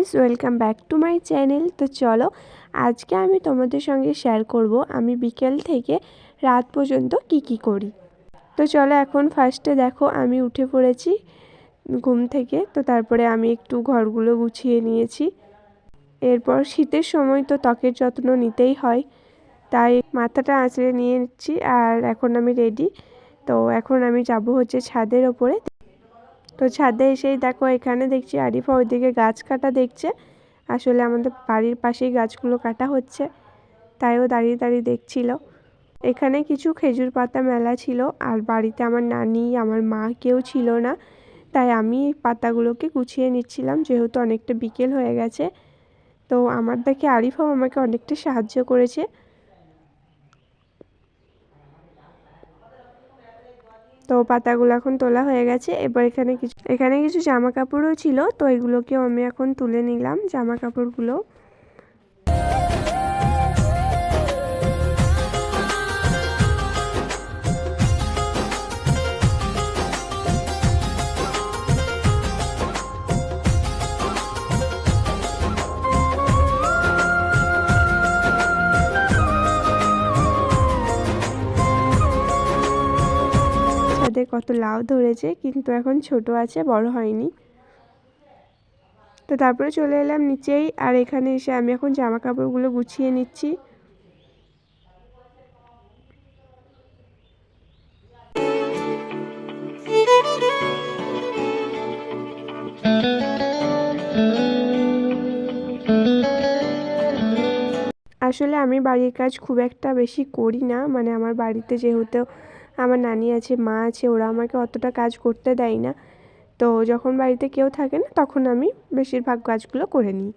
Guys welcome back to my channel তো চলো, আজকে আমি তোমাদের সঙ্গে শেয়ার করব আমি বিকেল থেকে রাত পর্যন্ত কি কি করি। তো চলো এখন ফার্স্টে দেখো, আমি উঠে পড়েছি ঘুম থেকে, তো তারপরে আমি একটু ঘরগুলো গুছিয়ে নিয়েছি। এরপর শীতের সময় তো ত্বকের যত্ন নিতেই হয়, তাই মাথাটা আঁচড়ে নিয়ে নিচ্ছি আর এখন আমি রেডি তো এখন আমি যাব হচ্ছে ছাদের ওপরে। তো ছাদে এসেই দেখো এখানে দেখছি আরিফা ওইদিকে গাছ কাটা দেখছে। আসলে আমাদের বাড়ির পাশেই গাছগুলো কাটা হচ্ছে তাইও দাঁড়িয়ে দাঁড়িয়ে দেখছিল। এখানে কিছু খেজুর পাতা মেলা ছিল, আর বাড়িতে আমার নানি, আমার মা কেউ ছিল না, তাই আমি এই পাতাগুলোকে গুছিয়ে নিচ্ছিলাম, যেহেতু অনেকটা বিকেল হয়ে গেছে। তো আমার দেখে আরিফাও আমাকে অনেকটা সাহায্য করেছে। তো পাতাগুলো এখন তোলা হয়ে গেছে। এবার এখানে কিছু এখানে কিছু জামা কাপড়ও ছিল, তো এগুলোকেও আমি এখন তুলে নিলাম জামা কাপড়গুলো কত লাউ ধরেছে, কিন্তু এখন ছোট আছে, বড় হয়নি। তো তারপরে চলে এলাম নিচেই, আর এখানে এসে আমি এখন জামা কাপড়গুলো গুছিয়ে নিচ্ছি। আসলে আমি বাড়ির কাজ খুব একটা বেশি করি না মানে আমার বাড়িতে যেহেতু আমার নানি আছে, মা আছে, ওরা আমাকে অতটা কাজ করতে দেয় না। তো যখন বাড়িতে কেউ থাকে না, তখন আমি বেশিরভাগ কাজগুলো করে নিই।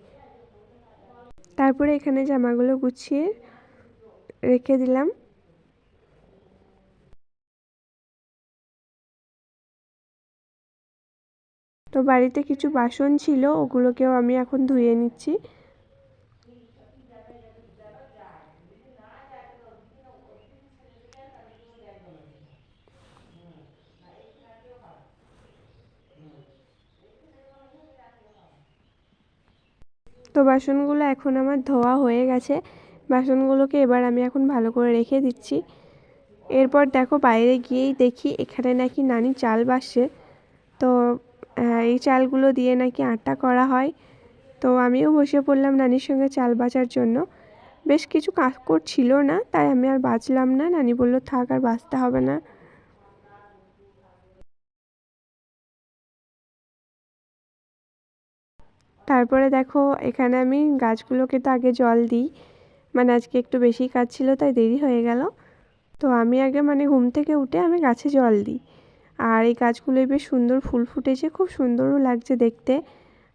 তারপরে এখানে জামাগুলো গুছিয়ে রেখে দিলাম। তো বাড়িতে কিছু বাসন ছিল, ওগুলোকেও আমি এখন ধুয়ে নিচ্ছি। তো বাসনগুলো এখন আমার ধোয়া হয়ে গেছে। বাসনগুলোকে এবার আমি এখন ভালো করে রেখে দিচ্ছি। এরপর দেখো বাইরে গিয়েই দেখি এখানে নাকি নানি চাল বাসছে। তো এই চালগুলো দিয়ে নাকি আটা করা হয়। তো আমিও বসে পড়লাম নানির সঙ্গে চাল বাজার জন্য। বেশ কিছু কাকড় ছিল না, তাই আমি আর বাঁচলাম না। নানি বলল, থাক, আর বাঁচতে হবে না। তারপরে দেখো, এখানে আমি গাছগুলোকে তো আগে জল দিই। মানে আজকে একটু বেশি কাজ ছিল তাই দেরি হয়ে গেল। তো আমি আগে মানে ঘুম থেকে উঠে আমি গাছে জল দিই। আর এই গাছগুলোই বেশ সুন্দর ফুল ফুটেছে, খুব সুন্দরও লাগছে দেখতে।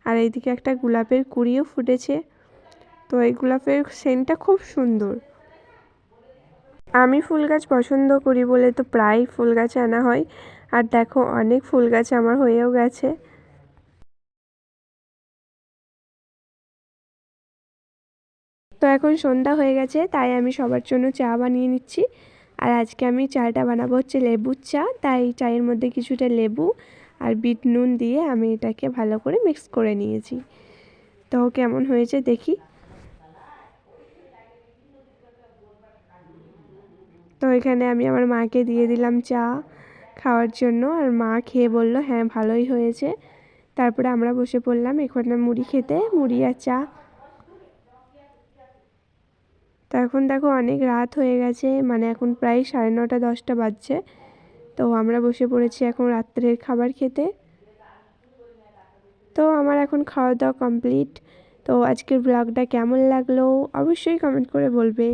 আর এইদিকে একটা গোলাপের কুড়িও ফুটেছে। তো এই গোলাপের সেন্টটা খুব সুন্দর। আমি ফুল গাছ পছন্দ করি বলে তো প্রায় ফুল গাছ আনা হয়। আর দেখো, অনেক ফুল গাছ আমার হয়েও গেছে। তো এখন সন্ধ্যা হয়ে গেছে, তাই আমি সবার জন্য চা বানিয়ে নিচ্ছি। আর আজকে আমি চাটা বানাবো হচ্ছে লেবুর চা, তাই চায়ের মধ্যে কিছুটা লেবু আর বিট নুন দিয়ে আমি এটাকে ভালো করে মিক্স করে নিয়েছি। তো কেমন হয়েছে দেখি। তো এখানে আমি আমার মাকে দিয়ে দিলাম চা খাওয়ার জন্য, আর মা খেয়ে বলল হ্যাঁ ভালোই হয়েছে। তারপরে আমরা বসে পড়লাম এখানে মুড়ি খেতে, মুড়ি আর চা। তো এখন দেখো অনেক রাত হয়ে গেছে মানে এখন প্রায় সাড়ে নটা, দশটা বাজছে। তো আমরা বসে পড়েছি এখন রাত্রের খাবার খেতে। তো আমার এখন খাওয়া দাওয়া কমপ্লিট। তো আজকের ব্লগটা কেমন লাগল অবশ্যই কমেন্ট করে বলবে।